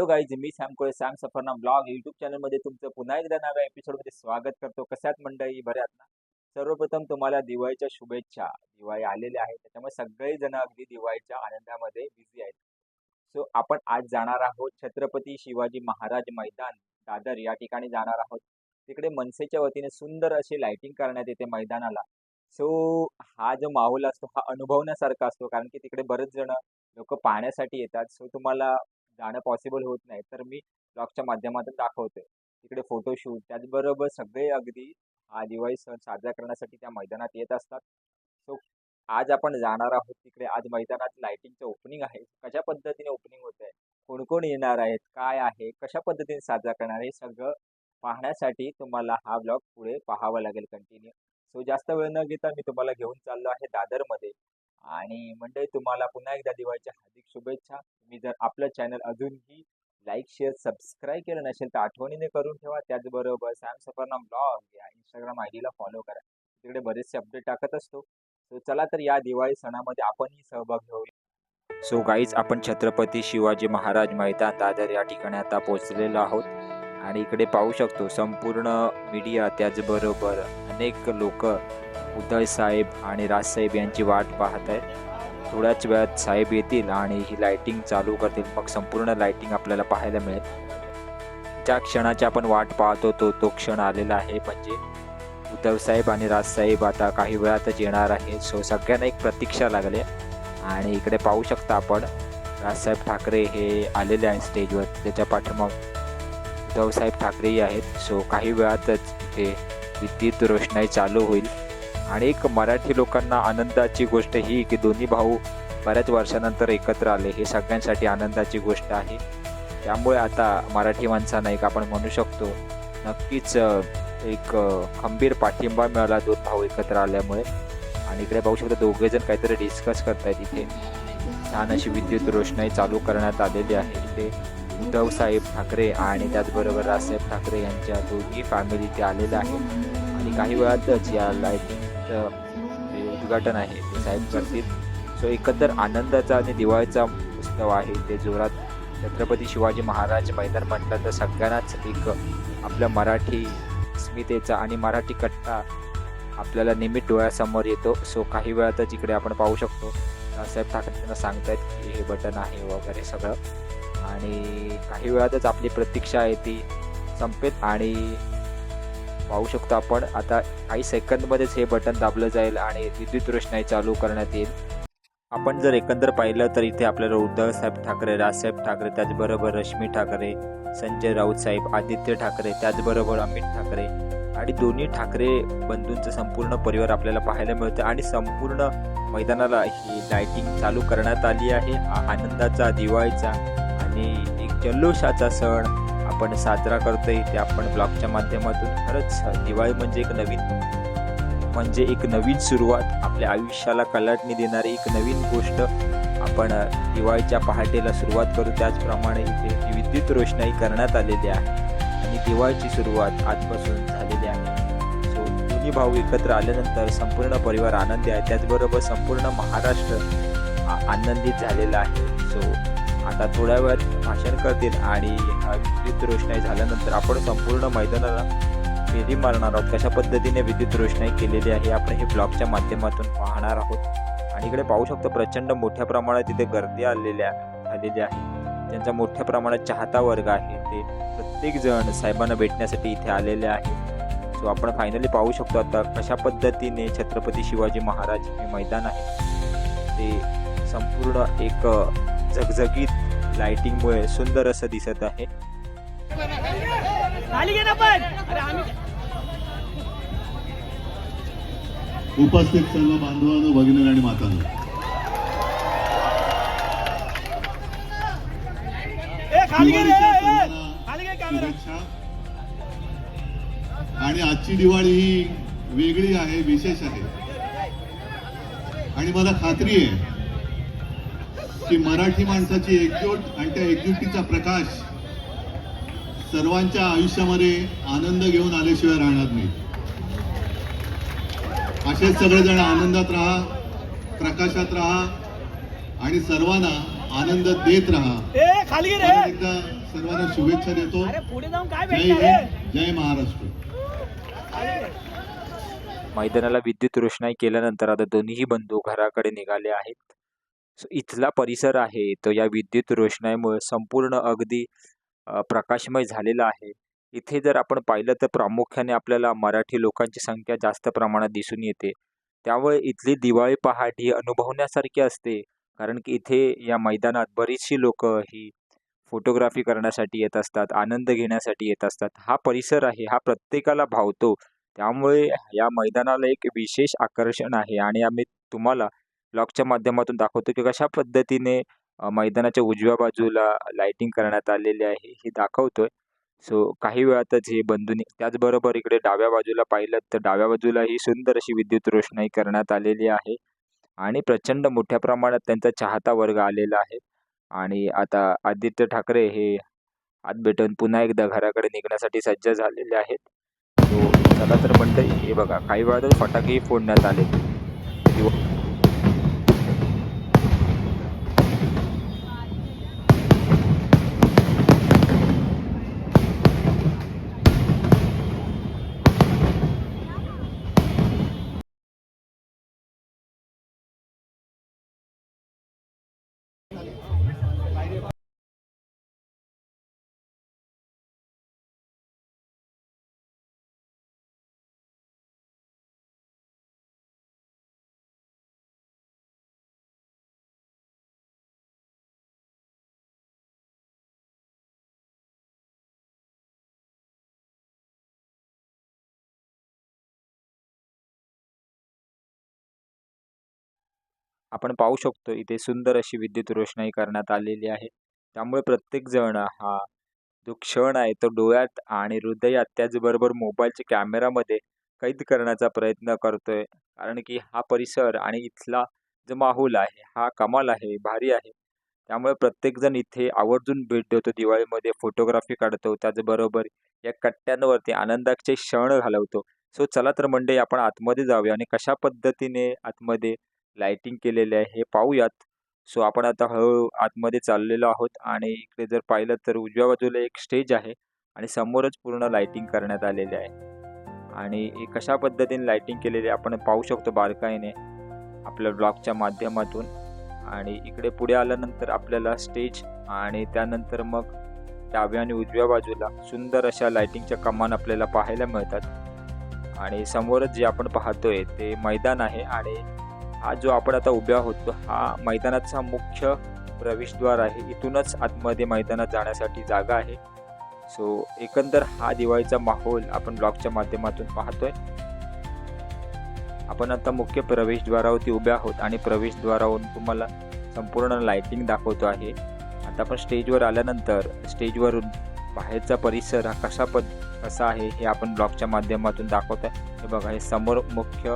Hello guys मी Sam Kole Sam Safarnama blog YouTube चॅनलमध्ये तुमचं पुन्हा एकदा नव्या एपिसोडमध्ये स्वागत करतो. कशात मंडळी? बऱ्यात ना? सर्वप्रथम तुम्हाला दिवाळीच्या शुभेच्छा. दिवाळी आलेल्या आहेत त्याच्यामुळे सगळेजण अगदी दिवाळीच्या आनंदामध्ये बिझी आहेत. सो आपण आज जाणार आहोत छत्रपती शिवाजी महाराज मैदान. दादर या ठिकाणी जाणार आहोत. तिकडे मनसेच्या वतीने सुंदर अशी लाइटिंग करण्यात येते मैदानाला. सो हा जो माहोल असतो हा अनुभवण्यासारखा असतो कारण की तिकडे बरेच जण लोक पाहण्यासाठी येतात. सो तुम्हाला जाणं पॉसिबल होत नाही. तर मी ब्लॉगच्या माध्यमातून दाखवतोय. तिकडे फोटोशूट त्याचबरोबर सगळे अगदी हा दिवाळी सण साजरा करण्यासाठी त्या मैदानात येत असतात. सो आज आपण जाणार आहोत तिकडे. आज मैदानात लाइटिंगचं ओपनिंग आहे. कशा पद्धतीने ओपनिंग होत आहे? कोण कोण येणार आहेत? काय आहे? कशा पद्धतीने साजरा करणार? हे सगळं पाहण्यासाठी तुम्हाला हा ब्लॉग पुढे पाहावा लागेल कंटिन्यू सो जास्त वेळ न घेता मी तुम्हाला घेऊन चाललो आहे दादरमध्ये. आणि मंडळी तुम्हाला पुन्हा एकदा दिवाळीच्या हार्दिक शुभेच्छा. तुम्ही जर आपलं चॅनल अजूनही लाईक शेअर सबस्क्राईब केलं नसेल तर आठवणीने करून ठेवा. त्याचबरोबर सॅम सफरनाम ब्लॉग या इंस्टाग्राम आय डीला फॉलो करा. तिकडे बरेचसे अपडेट टाकत असतो. सो चला तर या दिवाळी सणामध्ये आपणही सहभाग घेऊया सो गाईज आपण छत्रपती शिवाजी महाराज मैदान दादर या ठिकाणी आता पोहोचलेलो आहोत. आणि इकडे पाहू शकतो संपूर्ण मीडिया त्याचबरोबर अनेक लोक उदय साहेब आणि राजसाहेब यांची वाट पाहत आहेत. थोड्याच वेळात साहेब येतील आणि ही लायटिंग चालू करतील. मग संपूर्ण लायटिंग आपल्याला पाहायला मिळेल. ज्या क्षणाची आपण वाट पाहतो तो तो क्षण आलेला आहे. म्हणजे उद्धव साहेब आणि राजसाहेब आता काही वेळातच येणार आहे सो सगळ्यांना एक प्रतीक्षा लागली आणि इकडे पाहू शकता आपण राजसाहेब ठाकरे हे आलेले आहेत स्टेजवर त्याच्या पाठीमाग उद्धव साहेब ठाकरेही आहेत. सो काही वेळातच इथे विद्युत रोषणाई चालू होईल. आणि एक मराठी लोकांना आनंदाची गोष्ट ही की दोन्ही भाऊ बऱ्याच वर्षानंतर एकत्र आले. हे सगळ्यांसाठी आनंदाची गोष्ट आहे. त्यामुळे आता मराठी माणसांना एक आपण म्हणू शकतो नक्कीच एक खंबीर पाठिंबा मिळाला दोन भाऊ एकत्र आल्यामुळे. आणि इकडे पाहू शकतो दोघे जण काहीतरी डिस्कस करतायत इथे. छान अशी विद्युत रोषणाई चालू करण्यात आलेली आहे इथे. उद्धव साहेब ठाकरे आणि त्याचबरोबर राजसाहेब ठाकरे यांच्या दोन्ही फॅमिली इथे आलेल्या आहेत. आणि काही वेळातच या लायटिंगचं जे उद्घाटन आहे ते साहेब करतील. सो एकंदर आनंदाचा आणि दिवाळीचा उत्सव आहे. ते जोरात छत्रपती शिवाजी महाराज मैदान म्हटलं तर सगळ्यांनाच एक आपल्या मराठी स्मितेचा आणि मराठी कट्टा आपल्याला नेहमी डोळ्यासमोर येतो. सो काही वेळातच इकडे आपण पाहू शकतो साहेब ठाकरे त्यांना सांगतायत की हे बटन आहे वगैरे सगळं. आणि काही वेळातच आपली प्रतीक्षा आहे ती संपेत आणि पाहू शकतो आपण. आता काही सेकंदमध्येच हे बटन दाबलं जाईल आणि विद्युत रोषणाई चालू करण्यात येईल. आपण जर एकंदर पाहिलं तर इथे आपल्याला उद्धवसाहेब ठाकरे राजसाहेब ठाकरे त्याचबरोबर रश्मी ठाकरे संजय राऊत साहेब आदित्य ठाकरे त्याचबरोबर अमित ठाकरे आणि दोन्ही ठाकरे बंधूंचं संपूर्ण परिवार आपल्याला पाहायला मिळतं आणि संपूर्ण मैदानाला ही लाइटिंग चालू करण्यात आली आहे. आनंदाचा दिवाळीचा आणि एक जल्लोषाचा सण आपण साजरा करतोय ते आपण ब्लॉगच्या माध्यमातून. खरंच दिवाळी म्हणजे एक नवीन म्हणजे एक नवीन सुरुवात. आपल्या आयुष्याला कलाटणी देणारी एक नवीन गोष्ट. आपण दिवाळीच्या पहाटेला सुरुवात करू. त्याचप्रमाणे इथे विद्युत रोषणाई करण्यात आलेली आहे. आणि दिवाळीची सुरुवात आजपासून झालेली आहे. सो दोन्ही भाऊ एकत्र आल्यानंतर संपूर्ण परिवार आनंदी आहे. त्याचबरोबर संपूर्ण महाराष्ट्र आ- आनंदित झालेला आहे. सो आता थोड्या वेळात भाषण करतील आणि विद्युत रोषणाई झाल्यानंतर आपण संपूर्ण मैदानाला फेरी मारणार आहोत. कशा पद्धतीने विद्युत रोषणाई केलेली आहे आपण हे ब्लॉगच्या माध्यमातून पाहणार आहोत. आणि इकडे पाहू शकतो प्रचंड मोठ्या प्रमाणात तिथे गर्दी आलेल्या झालेली आहे. त्यांचा मोठ्या प्रमाणात चाहता वर्ग आहे ते प्रत्येक जण साहेबांना भेटण्यासाठी इथे आलेले आहे सो आपण फायनली पाहू शकतो आता कशा पद्धतीने छत्रपती शिवाजी महाराज हे मैदान आहे. ते संपूर्ण एक झगझगीत लाइटिंगमुळे सुंदर असं दिसत आहे. उपस्थित सर्व बांधवांनो भगिनी आणि मातांनो. आणि आजची दिवाळी ही वेगळी आहे विशेष आहे. आणि मला खात्री आहे की मराठी माणसाची एकजूट आणि त्या एकजुटीचा प्रकाश सर्वांच्या आयुष्यामध्ये आनंद घेऊन आल्याशिवाय राहणार नाही. असेच सगळेजण आनंदात राहा प्रकाशात राहा आणि सर्वांना आनंद देत राहा. ए खाली गे रे! परत एकदा सर्वांना शुभेच्छा देतो. अरे पुढे जाऊन काय जय भेटणार रे हिंद जय महाराष्ट्र. मैदानाला विद्युत रोषणाई केल्यानंतर आता दोन्हीही बंधू घराकडे निघाले आहेत. इथला परिसर आहे. तो या विद्युत रोषणाईमुळे संपूर्ण अगदी प्रकाशमय झालेला आहे. इथे जर आपण पाहिलं तर प्रामुख्याने आपल्याला मराठी लोकांची संख्या जास्त प्रमाणात दिसून येते. त्यामुळे इथली दिवाळी पहाट ही अनुभवण्यासारखी असते. कारण की इथे या मैदानात बरीचशी लोक ही फोटोग्राफी करण्यासाठी येत असतात आनंद घेण्यासाठी येत असतात. हा परिसर आहे हा प्रत्येकाला भावतो. त्यामुळे या मैदानाला एक विशेष आकर्षण आहे. आणि आम्ही तुम्हाला ब्लॉगच्या माध्यमातून दाखवतो की कशा पद्धतीने मैदानाच्या उजव्या बाजूला लायटिंग करण्यात आलेली आहे हे दाखवतोय. सो काही वेळातच हे बंधूंनी त्याचबरोबर इकडे डाव्या बाजूला पाहिलं तर डाव्या बाजूला ही सुंदर अशी विद्युत रोषणाई करण्यात आलेली आहे आणि प्रचंड मोठ्या प्रमाणात त्यांचा चाहता वर्ग आलेला आहे. आणि आता आदित्य ठाकरे हे हात भेटून पुन्हा एकदा घराकडे निघण्यासाठी सज्ज झालेले आहेत. सो चला तर म्हणतं हे बघा काही वेळातच फटाकेही फोडण्यात आले. आपण पाहू शकतो इथे सुंदर अशी विद्युत रोषणाई करण्यात आलेली आहे. त्यामुळे प्रत्येकजण हा जो क्षण आहे तो डोळ्यात आणि हृदयात त्याचबरोबर मोबाईलच्या कॅमेरामध्ये कैद करण्याचा प्रयत्न करतोय. कारण की हा परिसर आणि इथला जो माहोल आहे हा कमाल आहे भारी आहे. त्यामुळे प्रत्येकजण इथे आवर्जून भेट देतो. दिवाळीमध्ये फोटोग्राफी काढतो. त्याचबरोबर या कट्ट्यांवरती आनंदाचे क्षण घालवतो. सो चला तर मंडळी आपण आतमध्ये जाऊया आणि कशा पद्धतीने आतमध्ये लाइटिंग केलेले आहे हे पाहूयात. सो आपण आता हळूहळू आतमध्ये चाललेलो आहोत आणि इकडे जर पाहिलं तर उजव्या बाजूला एक स्टेज आहे आणि समोरच पूर्ण लाइटिंग करण्यात आलेले आहे. आणि कशा पद्धतीने लाइटिंग केलेली आपण पाहू शकतो बारकाईने आपल्या ब्लॉगच्या माध्यमातून. आणि इकडे पुढे आल्यानंतर आपल्याला स्टेज आणि त्यानंतर मग डाव्या आणि उजव्या बाजूला सुंदर अशा लाइटिंगच्या कमान आपल्याला पाहायला मिळतात. आणि समोरच जे आपण पाहतोय ते मैदान आहे आणि हा जो आपण आता उभ्या होतो हा मैदानाचा मुख्य प्रवेशद्वार आहे. इथूनच आतमध्ये मैदानात जाण्यासाठी जागा आहे. सो एकंदर हा दिवाळीचा माहोल आपण ब्लॉगच्या माध्यमातून पाहतोय. आपण आता मुख्य प्रवेशद्वारावरती उभ्या आहोत आणि प्रवेशद्वारावरून तुम्हाला संपूर्ण लायटिंग दाखवतो आहे. आता आपण स्टेजवर आल्यानंतर स्टेजवरून बाहेरचा परिसर हा कसा पद कसा आहे हे आपण ब्लॉगच्या माध्यमातून दाखवत आहे हे बघा हे समोर मुख्य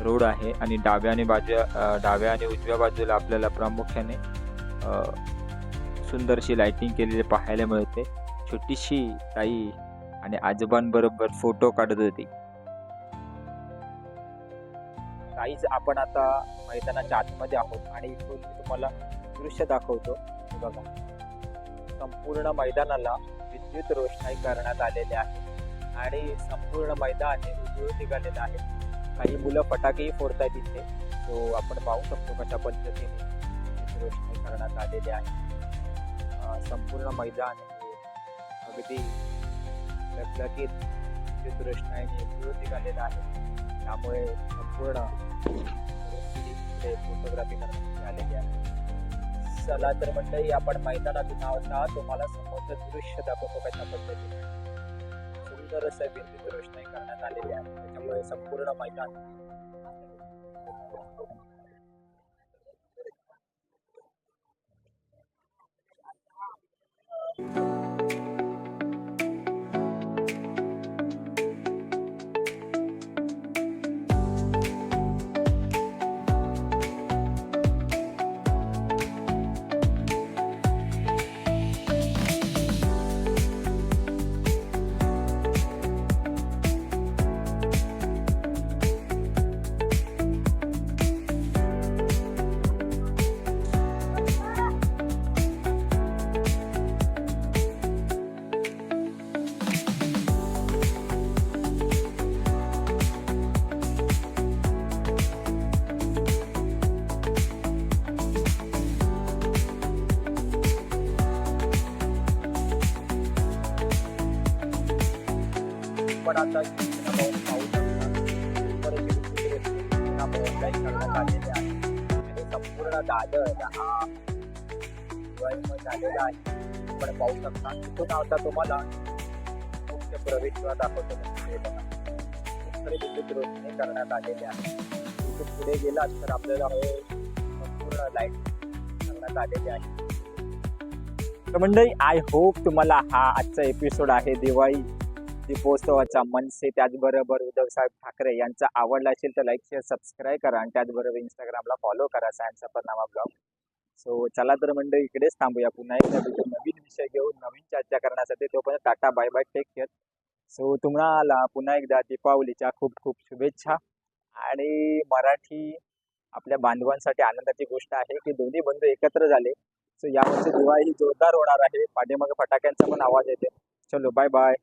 रोड आहे आणि डाव्या आणि बाजू डाव्या आणि उजव्या बाजूला आपल्याला प्रामुख्याने सुंदरशी लायटिंग केलेली पाहायला मिळते. छोटीशी ताई आणि आजोबांबरोबर फोटो काढत होती. काहीच आपण आता मैदानाच्या आतमध्ये आहोत आणि इथून तुम्हाला दृश्य दाखवतो. बघा. संपूर्ण मैदानाला विद्युत रोषणाई करण्यात आलेली आहे आणि संपूर्ण मैदान हे उजळून निघालेलं आहे. काही मुलं फटाकेही फोडतायत इथे. तो आपण पाहू शकतो कशा पद्धतीने रोषणाई करण्यात आलेली आहे. संपूर्ण मैदान अगदी लकलकीत विद्युत रोषणाईने विरोधी निघालेलं आहे. त्यामुळे संपूर्ण फोटोग्राफी करण्यात आलेली आहे. चला तर मंडळी आपण मैदानातून आहोत. तुम्हाला समोरचं दृश्य दाखवतो कशा पद्धतीने. सुंदर असं विद्युत रोषणाई करण्यात आलेली आहे. त्याच्यामुळे संपूर्ण मैदान आपण आता शिवसेना भवन पाहू शकता सुंदर अशी विचित्र करण्यात आलेले आहे आणि संपूर्ण दादर हा दिवाळीमय झालेला आहे पण पाहू शकता तिथून आता तुम्हाला मुख्य प्रवेशद्वार दाखवतो म्हणजे विद्युत रोषणाई करण्यात आलेले आहे तिथून पुढे गेलात तर आपल्याला हे संपूर्ण लाइट करण्यात आलेली आहे तर मंडळी आय होप तुम्हाला हा आजचा एपिसोड आहे दिवाळी दीपोत्सवाचा मनसे त्याचबरोबर उद्धवसाहेब ठाकरे यांचा आवडला असेल तर लाईक शेअर सबस्क्राईब करा आणि त्याचबरोबर इंस्टाग्रामला फॉलो करा सायन्स सफरनामा ब्लॉग सो चला तर मंडळी इकडेच थांबूया. पुन्हा एकदा नवीन विषय घेऊन नवीन चर्चा करण्यासाठी तोपर्यंत tata bye bye take care so तुम्हाला पुन्हा एकदा दीपावलीच्या खूप खूप शुभेच्छा. आणि मराठी आपल्या बांधवांसाठी आनंदाची गोष्ट आहे की दोन्ही बंधू एकत्र झाले. सो यावर्षी दिवाळी जोरदार होणार आहे. पाठीमागे फटाक्यांचा पण आवाज येते चलो बाय बाय